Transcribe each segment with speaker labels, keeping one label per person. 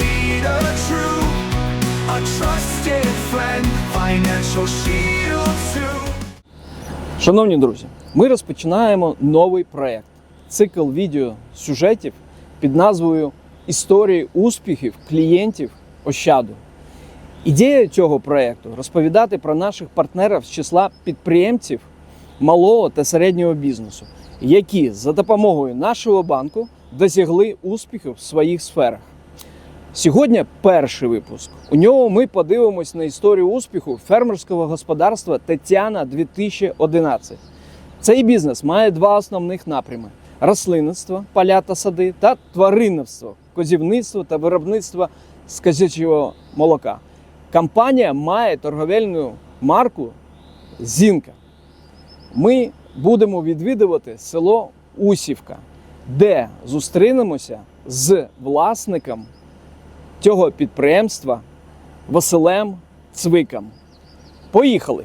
Speaker 1: leader true, a trusted friend, financial shield too.
Speaker 2: Шановні друзі, ми розпочинаємо новий проект цикл відео сюжетів під назвою Історії успіхів клієнтів Ощаду. Ідея цього проекту розповідати про наших партнерів з числа підприємців малого та середнього бізнесу, які за допомогою нашого банку досягли успіхів в своїх сферах. Сьогодні перший випуск. У ньому ми подивимось на історію успіху фермерського господарства Тетяна 2011. Цей бізнес має два основних напрями: рослинництво, поля та сади, та тваринництво, козівництво та виробництво з козячого молока. Компанія має торговельну марку Зінка. Ми будемо відвідувати село Усівка, де зустрінемося з власником цього підприємства Василем Цвиком. Поїхали!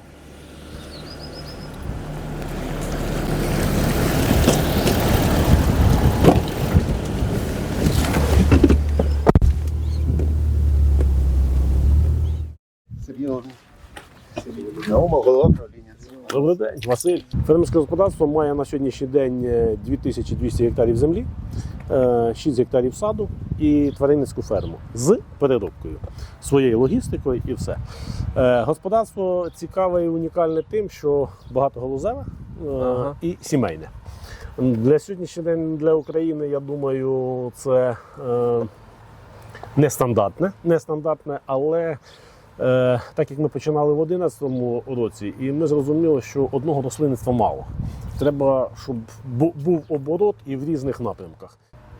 Speaker 3: Правління.
Speaker 4: Добрий день, Василь. Фермерське господарство має на сьогоднішній день е, 2200 гектарів землі, е, 6 гектарів саду і тваринницьку ферму з переробкою, своєю логістикою і все. Е, Господарство цікаве і унікальне тим, що багатоголузеве е,
Speaker 2: Ага.
Speaker 4: і сімейне. Для сьогоднішнього день для України, я думаю, це е, нестандартне, нестандартне, але Е, так як ми починали в 2011 році, і ми зрозуміли, що одного рослинництва мало. Треба, щоб був оборот і в різних напрямках.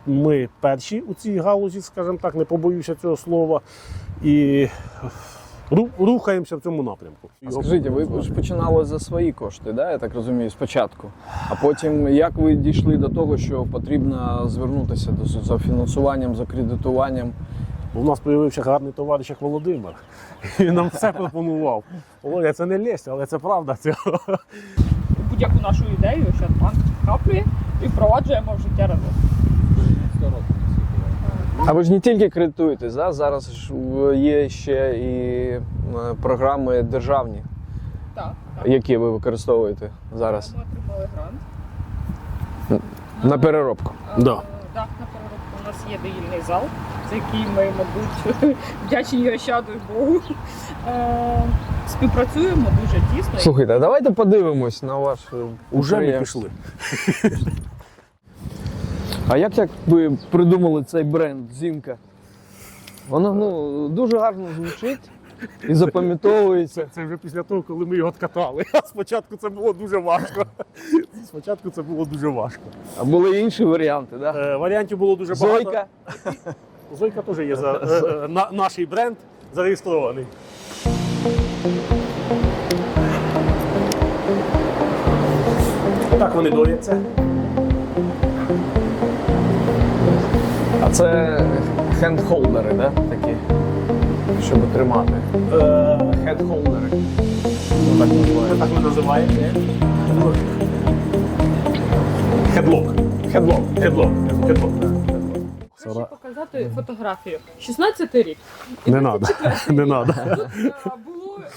Speaker 4: Ми перші у цій галузі, скажімо так, не побоюся цього слова, і рухаємося в цьому напрямку.
Speaker 2: А Скажіть, ви ж починали за свої кошти, да? я так розумію, спочатку. А потім як ви дійшли до того, що потрібно звернутися до за фінансуванням, за кредитуванням?
Speaker 4: У нас з'явився гарний товариш як Володимир. Він нам все пропонував. Володя, це не лесть, але це правда.
Speaker 5: Будь-яку нашу ідею Ощадбанк підхоплює і впроваджуємо в життя разом.
Speaker 2: А ви ж не тільки кредитуєтесь, да? зараз ж є ще і е, програми державні,
Speaker 5: Так, так.
Speaker 2: які ви використовуєте зараз
Speaker 5: Ми отримали грант.
Speaker 2: на переробку.
Speaker 5: Е,
Speaker 4: Да.
Speaker 5: Так, на переробку у нас є доїльний зал, за який ми, мабуть, вдячні і Богу. Е, Співпрацюємо дуже тісно.
Speaker 2: Слухайте, а давайте подивимось на ваш
Speaker 4: Уже ми
Speaker 2: підприємство.
Speaker 4: пішли.
Speaker 2: А як, як ви придумали цей бренд Зінка? Воно ну, дуже гарно звучить і запам'ятовується.
Speaker 4: Це, це вже після того, коли ми його откатали. А спочатку це було дуже важко. Спочатку це було дуже важко.
Speaker 2: А були інші варіанти, так? Да?
Speaker 4: Е, варіантів було дуже багато.
Speaker 2: Зойка.
Speaker 4: Зойка теж є за е, е, на, наш бренд зареєстрований. Так вони дояться.
Speaker 2: А це хендхолдери, да? такі, щоб тримати. Хендхолдери. Так називають.
Speaker 4: Так ми називаємо. Хедлок.
Speaker 2: Хедлок.
Speaker 4: Хедлок. Хедлок.
Speaker 5: Хочу показати фотографію. 16 рік.
Speaker 4: Не треба. Не треба.
Speaker 5: Е, було е,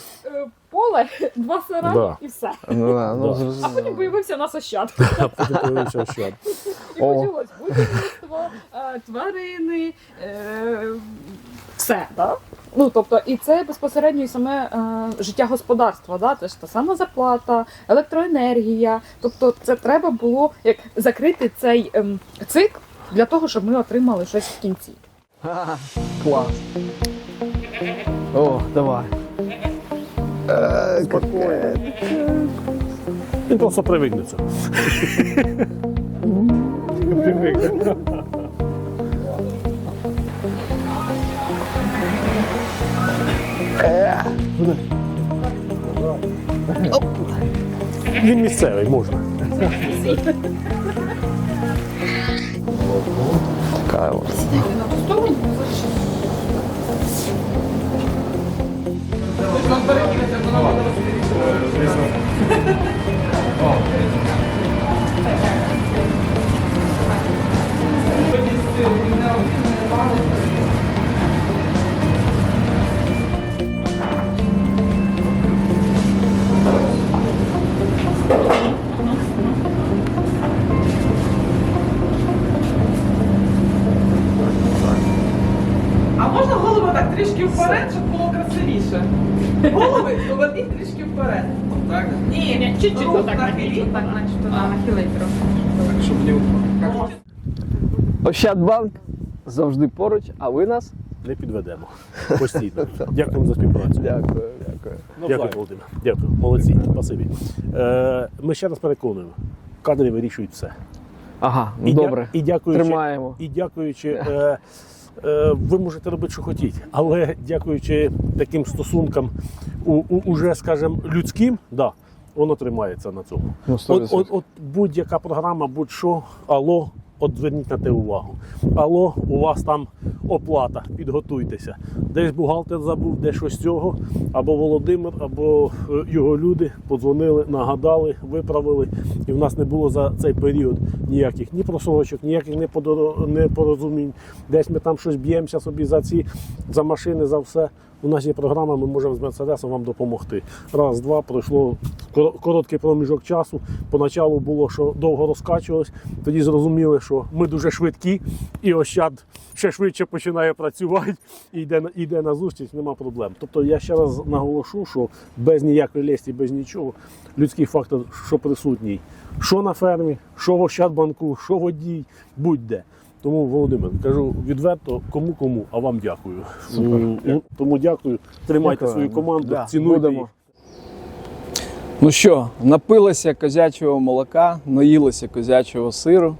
Speaker 5: поле, два сараї
Speaker 4: Да.
Speaker 5: і все.
Speaker 2: Ну, да, ну,
Speaker 4: Да.
Speaker 5: А потім появився нас Ощад.
Speaker 4: Потім появився ощад.
Speaker 5: І
Speaker 2: О.
Speaker 5: почалось будівництво, е, тварини, е, все. Да? Ну, тобто, і це безпосередньо і саме е, життя господарства, да? це ж та сама зарплата, електроенергія. Тобто, це треба було як закрити цей ем, цикл для того, щоб ми отримали щось в кінці.
Speaker 2: Ха-ха, Клас. О, давай. Е,
Speaker 4: Спокійно. Він просто привик до Він місцевий можна.
Speaker 2: Така от.
Speaker 5: Tamam. Вперед. Ні, ні, чуть-чуть отак
Speaker 6: нахиліть, туди нахилить трохи.
Speaker 2: щоб не. Ощадбанк завжди поруч, а ви нас?
Speaker 4: Не підведемо. Постійно. Дякую за співпрацю.
Speaker 2: Дякую, дякую.
Speaker 4: Дякую, Володимир. Дякую. Молодці. Спасибі. Е, ми ще раз переконуємо. Кадри вирішують все.
Speaker 2: Ага, ну
Speaker 4: дя-
Speaker 2: добре.
Speaker 4: І дякуючи,
Speaker 2: Тримаємо.
Speaker 4: І дякуючи, е, ви можете робити, що хотіть, але дякуючи таким стосункам, у, у, уже, скажімо, людським, да, воно тримається на цьому.
Speaker 2: Ну,
Speaker 4: От, от, от будь-яка програма, будь-що, алло, от зверніть на те увагу. Алло, у вас там оплата, підготуйтеся. Десь бухгалтер забув, де щось цього, або Володимир, або е, його люди подзвонили, нагадали, виправили. І в нас не було за цей період ніяких ні просрочок, ніяких непорозумінь. Десь ми там щось б'ємося собі за ці за машини, за все. У нас є програма, ми можемо з Мерседесом вам допомогти. Раз, два, пройшло короткий проміжок часу. Поначалу було, що довго розкачувалось, тоді зрозуміли, що ми дуже швидкі, і Ощад ще швидше починає працювати і йде, йде на зустріч, нема проблем. Тобто я ще раз наголошу, що без ніякої лесті, без нічого, людський фактор, що присутній, що на фермі, що в Ощадбанку, що водій, будь-де. Тому, Володимир, кажу відверто, кому кому, а вам дякую. Ну, Тому дякую. Тримайте
Speaker 2: Дякую.
Speaker 4: свою команду,
Speaker 2: Да,
Speaker 4: цінуйте їх.
Speaker 2: Ну що, напилися козячого молока, наїлися козячого сиру.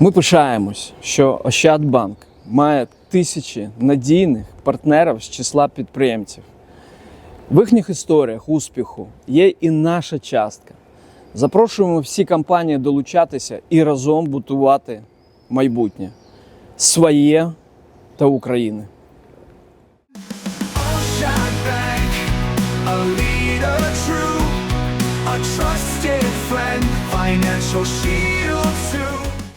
Speaker 2: Ми пишаємось, що Ощадбанк має тисячі надійних партнерів з числа підприємців. В їхніх історіях успіху є і наша частка. Запрошуємо всі компанії долучатися і разом будувати майбутнє своє та України.
Speaker 1: Financial shield.